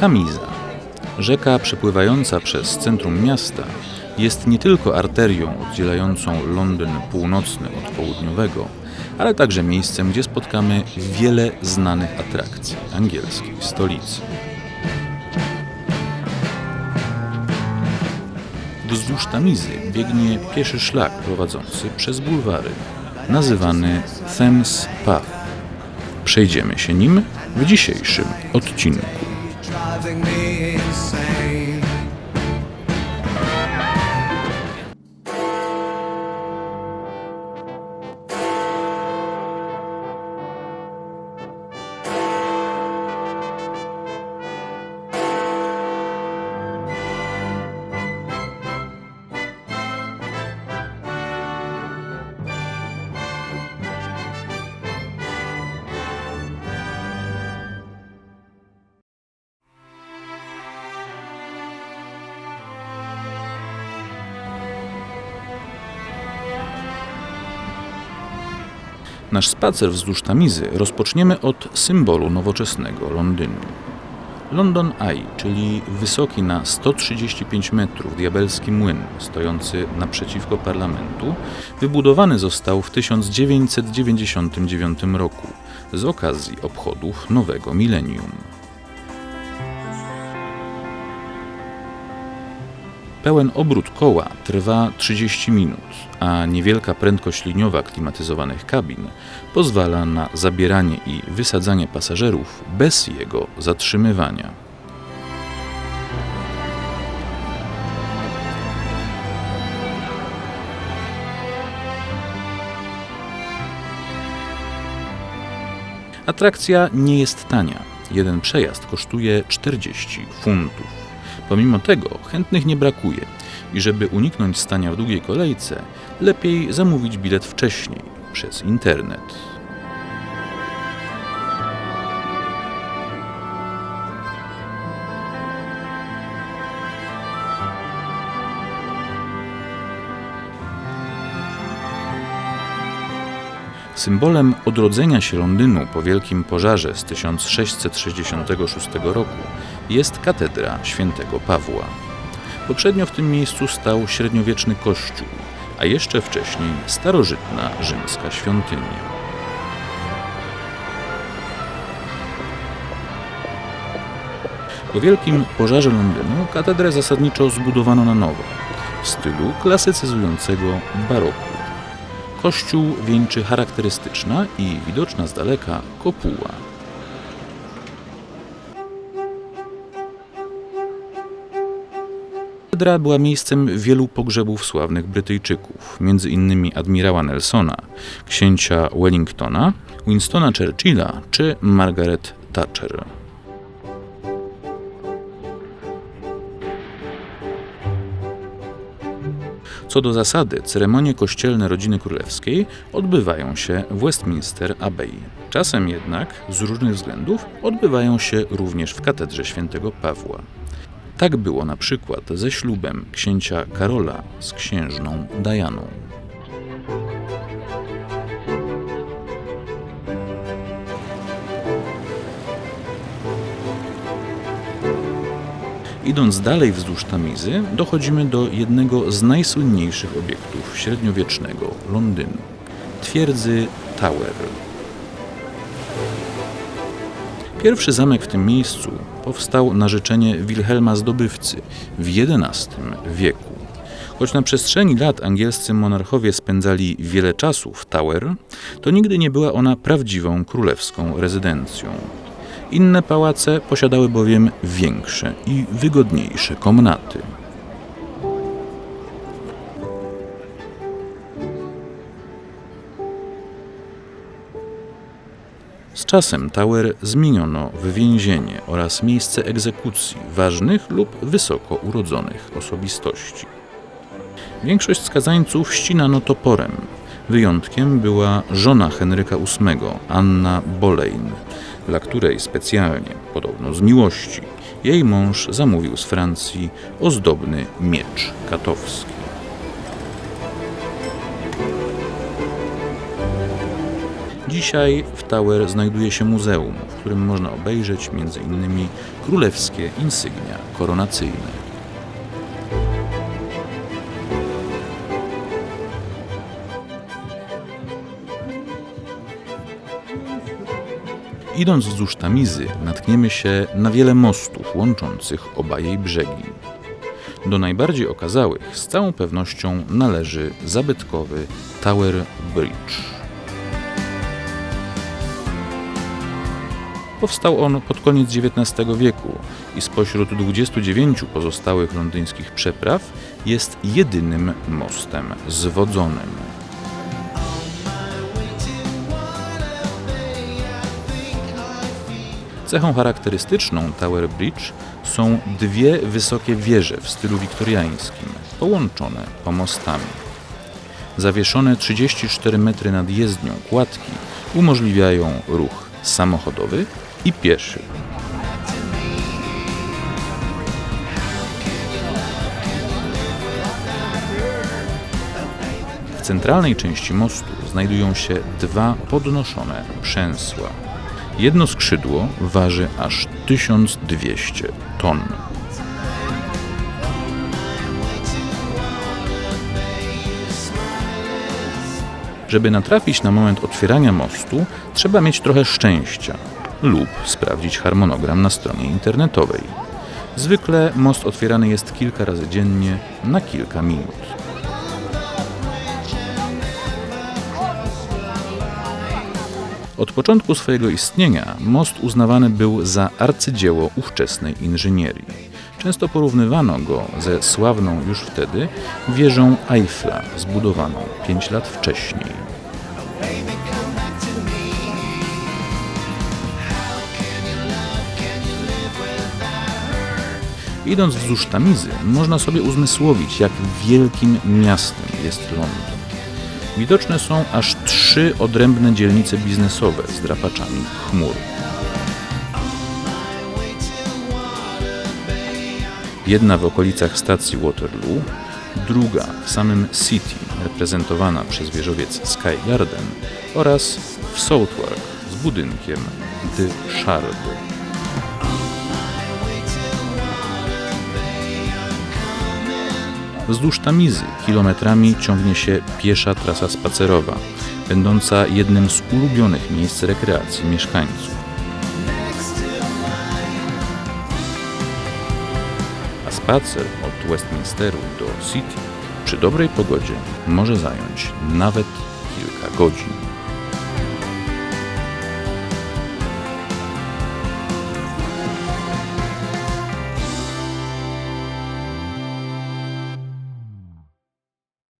Tamiza, rzeka przepływająca przez centrum miasta, jest nie tylko arterią oddzielającą Londyn północny od południowego, ale także miejscem, gdzie spotkamy wiele znanych atrakcji angielskiej stolicy. Wzdłuż Tamizy biegnie pieszy szlak prowadzący przez bulwary, nazywany Thames Path. Przejdziemy się nim w dzisiejszym odcinku. Driving me insane. Nasz spacer wzdłuż Tamizy rozpoczniemy od symbolu nowoczesnego Londynu. London Eye, czyli wysoki na 135 metrów diabelski młyn stojący naprzeciwko parlamentu, wybudowany został w 1999 roku z okazji obchodów nowego milenium. Pełen obrót koła trwa 30 minut, a niewielka prędkość liniowa klimatyzowanych kabin pozwala na zabieranie i wysadzanie pasażerów bez jego zatrzymywania. Atrakcja nie jest tania. Jeden przejazd kosztuje 40 funtów. Pomimo tego chętnych nie brakuje i żeby uniknąć stania w długiej kolejce, lepiej zamówić bilet wcześniej przez internet. Symbolem odrodzenia się Londynu po wielkim pożarze z 1666 roku jest katedra świętego Pawła. Poprzednio w tym miejscu stał średniowieczny kościół, a jeszcze wcześniej starożytna rzymska świątynia. Po wielkim pożarze Londynu katedrę zasadniczo zbudowano na nowo w stylu klasycyzującego baroku. Kościół wieńczy charakterystyczna i widoczna z daleka kopuła. Katedra była miejscem wielu pogrzebów sławnych Brytyjczyków, innymi admirała Nelsona, księcia Wellingtona, Winstona Churchilla czy Margaret Thatcher. Co do zasady, ceremonie kościelne rodziny królewskiej odbywają się w Westminster Abbey. Czasem jednak, z różnych względów, odbywają się również w katedrze świętego Pawła. Tak było na przykład ze ślubem księcia Karola z księżną Dianą. Idąc dalej wzdłuż Tamizy, dochodzimy do jednego z najsłynniejszych obiektów średniowiecznego Londynu twierdzy Tower. Pierwszy zamek w tym miejscu powstał na życzenie Wilhelma Zdobywcy w XI wieku. Choć na przestrzeni lat angielscy monarchowie spędzali wiele czasu w Tower, to nigdy nie była ona prawdziwą królewską rezydencją. Inne pałace posiadały bowiem większe i wygodniejsze komnaty. Czasem Tower zmieniono w więzienie oraz miejsce egzekucji ważnych lub wysoko urodzonych osobistości. Większość skazańców ścinano toporem. Wyjątkiem była żona Henryka VIII, Anna Boleyn, dla której specjalnie, podobno z miłości, jej mąż zamówił z Francji ozdobny miecz katowski. Dzisiaj w Tower znajduje się muzeum, w którym można obejrzeć m.in. królewskie insygnia koronacyjne. Idąc wzdłuż Tamizy, natkniemy się na wiele mostów łączących oba jej brzegi. Do najbardziej okazałych z całą pewnością należy zabytkowy Tower Bridge. Powstał on pod koniec XIX wieku i spośród 29 pozostałych londyńskich przepraw jest jedynym mostem zwodzonym. Cechą charakterystyczną Tower Bridge są dwie wysokie wieże w stylu wiktoriańskim, połączone pomostami. Zawieszone 34 metry nad jezdnią kładki umożliwiają ruch samochodowy i pieszy. W centralnej części mostu znajdują się dwa podnoszone przęsła. Jedno skrzydło waży aż 1200 ton. Żeby natrafić na moment otwierania mostu, trzeba mieć trochę szczęścia lub sprawdzić harmonogram na stronie internetowej. Zwykle most otwierany jest kilka razy dziennie na kilka minut. Od początku swojego istnienia most uznawany był za arcydzieło ówczesnej inżynierii. Często porównywano go ze sławną już wtedy wieżą Eiffla, zbudowaną 5 lat wcześniej. Idąc wzdłuż Tamizy, można sobie uzmysłowić, jak wielkim miastem jest Londyn. Widoczne są aż trzy odrębne dzielnice biznesowe z drapaczami chmur. Jedna w okolicach stacji Waterloo, druga w samym City, reprezentowana przez wieżowiec Sky Garden oraz w Southwark z budynkiem The Shard. Wzdłuż Tamizy kilometrami ciągnie się piesza trasa spacerowa, będąca jednym z ulubionych miejsc rekreacji mieszkańców. A spacer od Westminsteru do City przy dobrej pogodzie może zająć nawet kilka godzin.